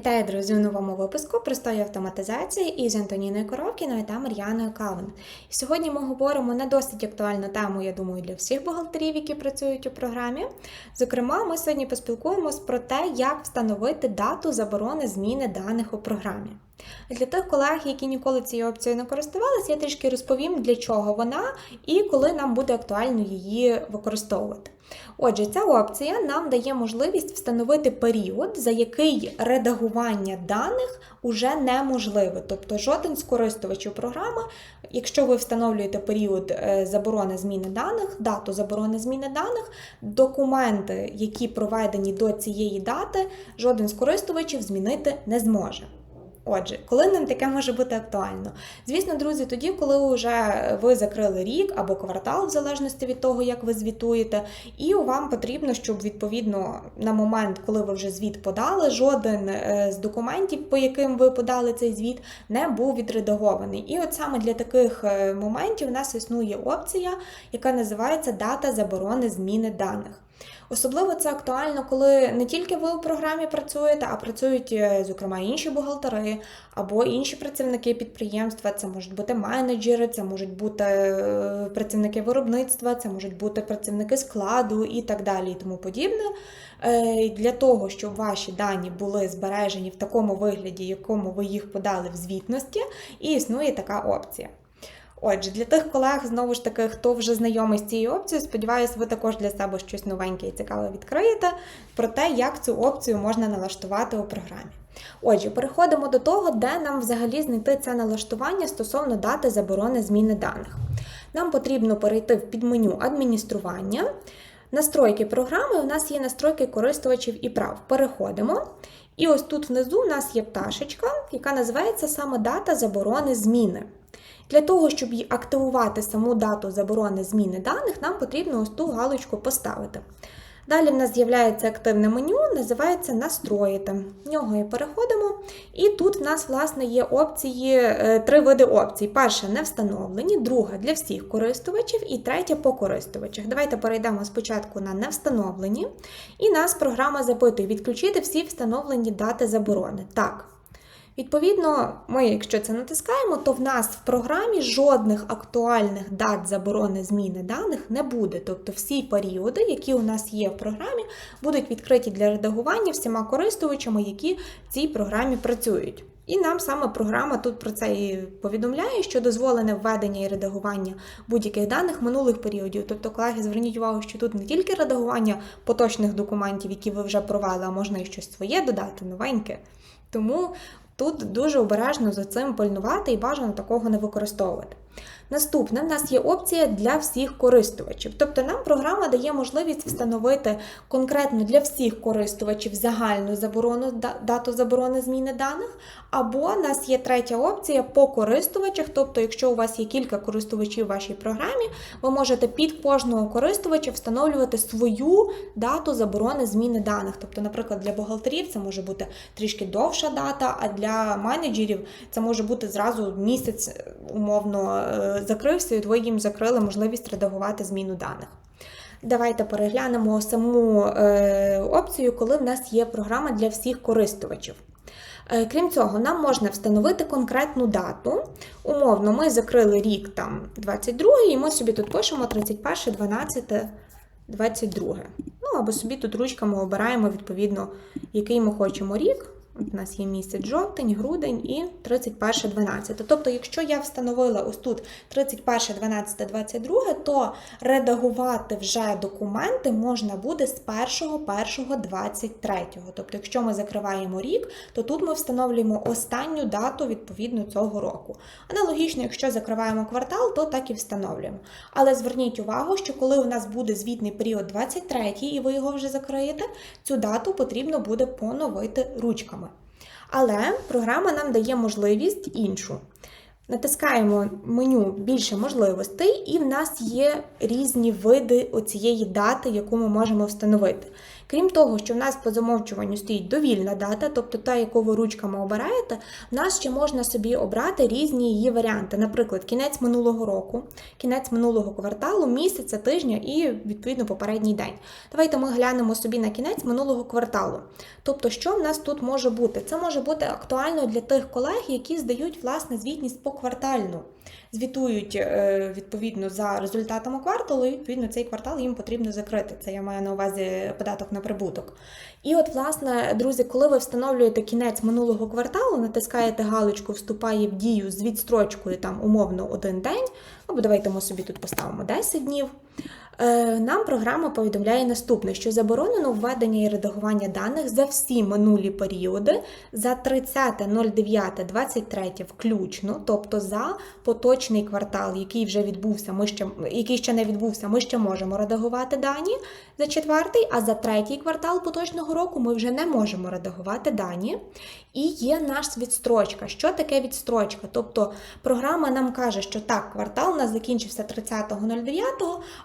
Вітаю, друзі, у новому випуску простої автоматизації із Антоніною Коровкіною та Мар'яною Калвин. Сьогодні ми говоримо на досить актуальну тему, я думаю, для всіх бухгалтерів, які працюють у програмі. Зокрема, ми сьогодні поспілкуємось про те, як встановити дату заборони зміни даних у програмі. Для тих колег, які ніколи цією опцією не користувалися, я трішки розповім, для чого вона і коли нам буде актуально її використовувати. Отже, ця опція нам дає можливість встановити період, за який редагування даних уже неможливе. Тобто жоден з користувачів програми, якщо ви встановлюєте період е, заборони зміни даних, дату заборони зміни даних, документи, які проведені до цієї дати, жоден з користувачів змінити не зможе. Отже, коли нам таке може бути актуально? Звісно, друзі, тоді, коли вже ви закрили рік або квартал, в залежності від того, як ви звітуєте, і вам потрібно, щоб відповідно на момент, коли ви вже звіт подали, жоден е, з документів, по яким ви подали цей звіт, не був відредагований. І от саме для таких е, моментів у нас існує опція, яка називається дата заборони зміни даних. Особливо це актуально, коли не тільки ви у програмі працюєте, а працюють, е, зокрема, інші бухгалтери або інші працівники підприємства. Це можуть бути менеджери, це можуть бути е, працівники виробництва, це можуть бути працівники складу і так далі, і тому подібне. Е, Для того, щоб ваші дані були збережені в такому вигляді, якому ви їх подали в звітності, і існує така опція. Отже, для тих колег, знову ж таки, хто вже знайомий з цією опцією, сподіваюся, ви також для себе щось новеньке і цікаве відкриєте про те, як цю опцію можна налаштувати у програмі. Отже, переходимо до того, де нам взагалі знайти це налаштування стосовно дати заборони зміни даних. Нам потрібно перейти в підменю адміністрування. Настройки програми у нас є настройки користувачів і прав. Переходимо. І ось тут внизу у нас є пташечка, яка називається саме дата заборони зміни. Для того, щоб активувати саму дату заборони зміни даних, нам потрібно ось ту галочку поставити. Далі в нас з'являється активне меню, називається Настроїти. В нього і переходимо. І тут в нас, власне, є опції, е, три види опцій. Перша не встановлені, друга для всіх користувачів і третя по користувачах. Давайте перейдемо спочатку на не встановлені. І нас програма запитує відключити всі встановлені дати заборони. Так. Відповідно, ми, якщо це натискаємо, то в нас в програмі жодних актуальних дат заборони зміни даних не буде. Тобто всі періоди, які у нас є в програмі, будуть відкриті для редагування всіма користувачами, які в цій програмі працюють. І нам саме програма тут про це і повідомляє, що дозволене введення і редагування будь-яких даних минулих періодів. Тобто, колеги, зверніть увагу, що тут не тільки редагування поточних документів, які ви вже провели, а можна і щось своє додати, новеньке. Тому Тут дуже обережно за цим пильнувати і бажано такого не використовувати. Наступне в нас є опція для всіх користувачів. Тобто нам програма дає можливість встановити конкретно для всіх користувачів загальну заборону, дату заборони зміни даних, або в нас є третя опція по користувачах. Тобто, якщо у вас є кілька користувачів в вашій програмі, ви можете під кожного користувача встановлювати свою дату заборони зміни даних. Тобто, наприклад, для бухгалтерів це може бути трішки довша дата, а для менеджерів це може бути зразу місяць умовно закрився, і ви їм закрили можливість редагувати зміну даних. Давайте переглянемо саму е, опцію, коли в нас є програма для всіх користувачів. Е, крім цього, нам можна встановити конкретну дату. Умовно, ми закрили рік там 22 і ми собі тут пишемо 31, 12, 22. Ну, або собі тут ручками обираємо, відповідно, який ми хочемо рік. У нас є місяць жовтень, грудень і 31.12. Тобто, якщо я встановила ось тут 31.12.22, то редагувати вже документи можна буде з 1.1.23. Тобто, якщо ми закриваємо рік, то тут ми встановлюємо останню дату відповідно цього року. Аналогічно, якщо закриваємо квартал, то так і встановлюємо. Але зверніть увагу, що коли у нас буде звітний період 23 і ви його вже закриєте, цю дату потрібно буде поновити ручками. Але програма нам дає можливість іншу. Натискаємо меню більше можливостей, і в нас є різні види оцієї дати, яку ми можемо встановити. Крім того, що в нас по замовчуванню стоїть довільна дата, тобто та, ви ручками обираєте, в нас ще можна собі обрати різні її варіанти. Наприклад, кінець минулого року, кінець минулого кварталу, місяця, тижня і відповідно попередній день. Давайте ми глянемо собі на кінець минулого кварталу. Тобто, що в нас тут може бути? Це може бути актуально для тих колег, які здають власне звітність поквартально. Звітують е, відповідно за результатами кварталу, і відповідно цей квартал їм потрібно закрити. Це я маю на увазі податок на прибуток. І от, власне, друзі, коли ви встановлюєте кінець минулого кварталу, натискаєте галочку Вступає в дію з відстрочкою там умовно один день, або давайте ми собі тут поставимо 10 днів. Е, Нам програма повідомляє наступне, що заборонено введення і редагування даних за всі минулі періоди за 30.09.23 включно, тобто за поточний квартал, який вже відбувся, ми ще який ще не відбувся, ми ще можемо редагувати дані за четвертий, а за третій квартал поточного року ми вже не можемо редагувати дані. І є наш відстрочка. Що таке відстрочка? Тобто програма нам каже, що так, квартал у нас закінчився 30.09,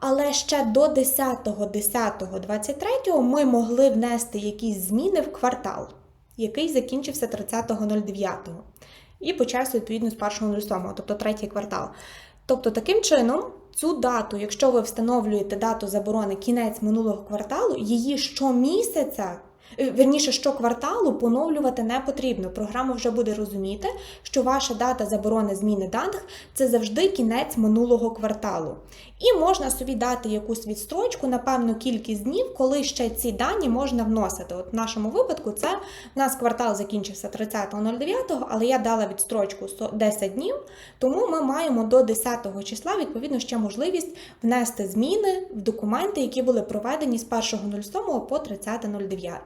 але ще до 10.10.23 ми могли внести якісь зміни в квартал, який закінчився 30.09. І почався відповідно з 1.07, тобто третій квартал. Тобто, таким чином, цю дату, якщо ви встановлюєте дату заборони кінець минулого кварталу, її щомісяця Е, Вірніше, що кварталу поновлювати не потрібно. Програма вже буде розуміти, що ваша дата заборони зміни даних це завжди кінець минулого кварталу. І можна собі дати якусь відстрочку на певну кількість днів, коли ще ці дані можна вносити. От в нашому випадку це в нас квартал закінчився 30.09, але я дала відстрочку 10 днів, тому ми маємо до 10 числа відповідно ще можливість внести зміни в документи, які були проведені з 1.07 по 30.09.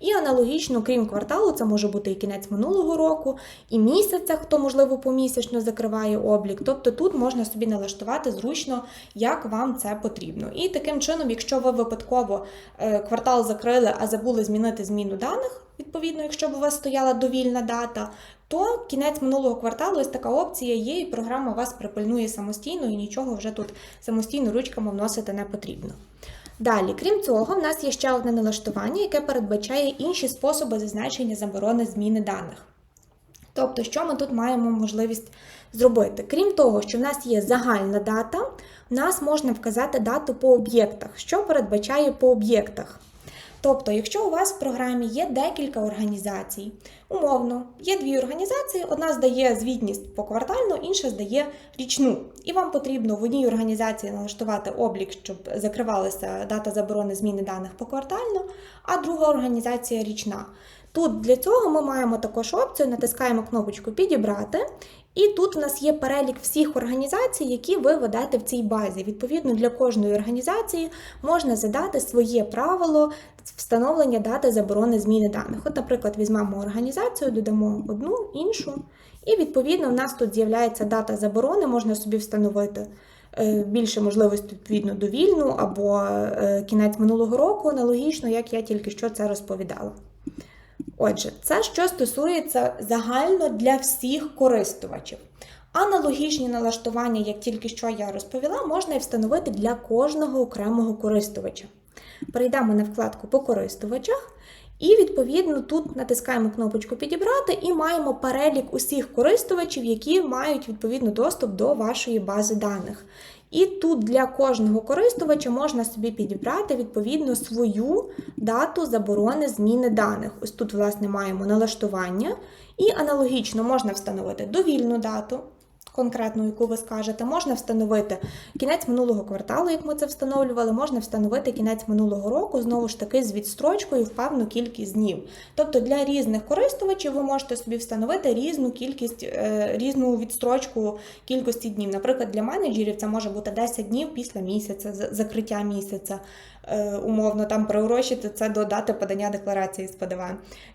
І аналогічно, крім кварталу, це може бути і кінець минулого року, і місяця, хто, можливо, помісячно закриває облік. Тобто тут можна собі налаштувати зручно, як вам це потрібно. І таким чином, якщо ви випадково е, квартал закрили, а забули змінити зміну даних, відповідно, якщо б у вас стояла довільна дата, то кінець минулого кварталу ось така опція є, і програма вас припильнує самостійно, і нічого вже тут самостійно ручками вносити не потрібно. Далі, крім цього, в нас є ще одне налаштування, яке передбачає інші способи зазначення заборони зміни даних. Тобто, що ми тут маємо можливість зробити? Крім того, що в нас є загальна дата, в нас можна вказати дату по об'єктах, що передбачає по об'єктах. Тобто, якщо у вас в програмі є декілька організацій, умовно, є дві організації, одна здає звітність поквартально, інша здає річну. І вам потрібно в одній організації налаштувати облік, щоб закривалася дата заборони зміни даних поквартально, а друга організація річна. Тут для цього ми маємо також опцію, натискаємо кнопочку Підібрати, і тут у нас є перелік всіх організацій, які ви ведете в цій базі. Відповідно, для кожної організації можна задати своє правило встановлення дати заборони зміни даних. От, наприклад, візьмемо організацію, додамо одну, іншу, і відповідно в нас тут з'являється дата заборони, можна собі встановити. е, Більше можливості відповідно довільну або е, кінець минулого року, аналогічно, як я тільки що це розповідала. Отже, це що стосується загально для всіх користувачів. Аналогічні налаштування, як тільки що я розповіла, можна і встановити для кожного окремого користувача. Перейдемо на вкладку по користувачах, і відповідно тут натискаємо кнопочку Підібрати і маємо перелік усіх користувачів, які мають відповідно доступ до вашої бази даних. І тут для кожного користувача можна собі підібрати відповідно свою дату заборони зміни даних. Ось тут, власне, маємо налаштування, і аналогічно можна встановити довільну дату. Конкретну, яку ви скажете, можна встановити кінець минулого кварталу, як ми це встановлювали, можна встановити кінець минулого року, знову ж таки, з відстрочкою в певну кількість днів. Тобто для різних користувачів ви можете собі встановити різну кількість, е, різну відстрочку кількості днів. Наприклад, для менеджерів це може бути 10 днів після місяця, закриття місяця. Е, Умовно там приурочити це до дати подання декларації з ПДВ.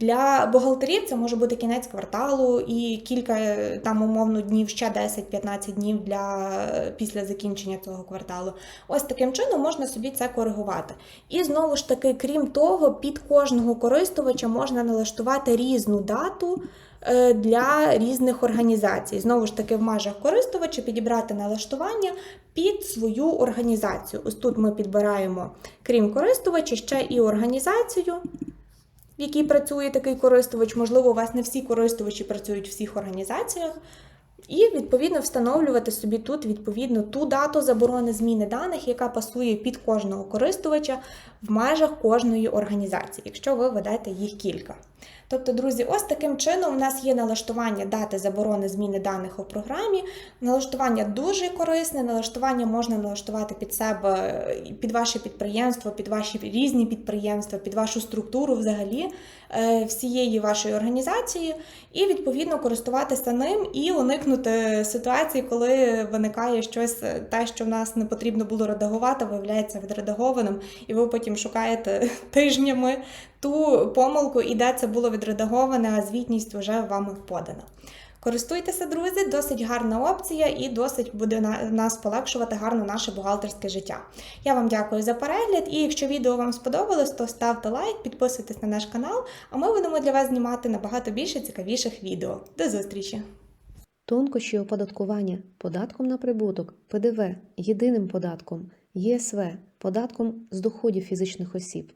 Для бухгалтерів це може бути кінець кварталу і кілька е, там умовно днів, ще 10-15 днів для е, після закінчення цього кварталу. Ось таким чином можна собі це коригувати. І знову ж таки, крім того, під кожного користувача можна налаштувати різну дату для різних організацій. Знову ж таки, в межах користувача підібрати налаштування під свою організацію. Ось тут ми підбираємо, крім користувача, ще і організацію. В якій працює такий користувач, можливо, у вас не всі користувачі працюють в всіх організаціях, і відповідно встановлювати собі тут відповідно ту дату заборони зміни даних, яка пасує під кожного користувача в межах кожної організації, якщо ви ведете їх кілька. Тобто, друзі, ось таким чином у нас є налаштування дати заборони зміни даних у програмі. Налаштування дуже корисне, налаштування можна налаштувати під себе, під ваше підприємство, під ваші різні підприємства, під вашу структуру взагалі е, всієї вашої організації, і відповідно користуватися ним і уникнути ситуації, коли виникає щось, е, те, що в нас не потрібно було редагувати, виявляється відредагованим, і ви потім шукаєте тижнями ту помилку, і де це було відредаговане, а звітність вже вами подана. Користуйтеся, друзі, досить гарна опція і досить буде нас полегшувати гарно наше бухгалтерське життя. Я вам дякую за перегляд, і якщо відео вам сподобалось, то ставте лайк, підписуйтесь на наш канал, а ми будемо для вас знімати набагато більше цікавіших відео. До зустрічі! Тонкощі оподаткування податком на прибуток, ПДВ, єдиним податком, ЄСВ, податком з доходів фізичних осіб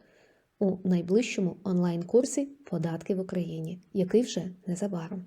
у найближчому онлайн-курсі Податки в Україні, який вже незабаром.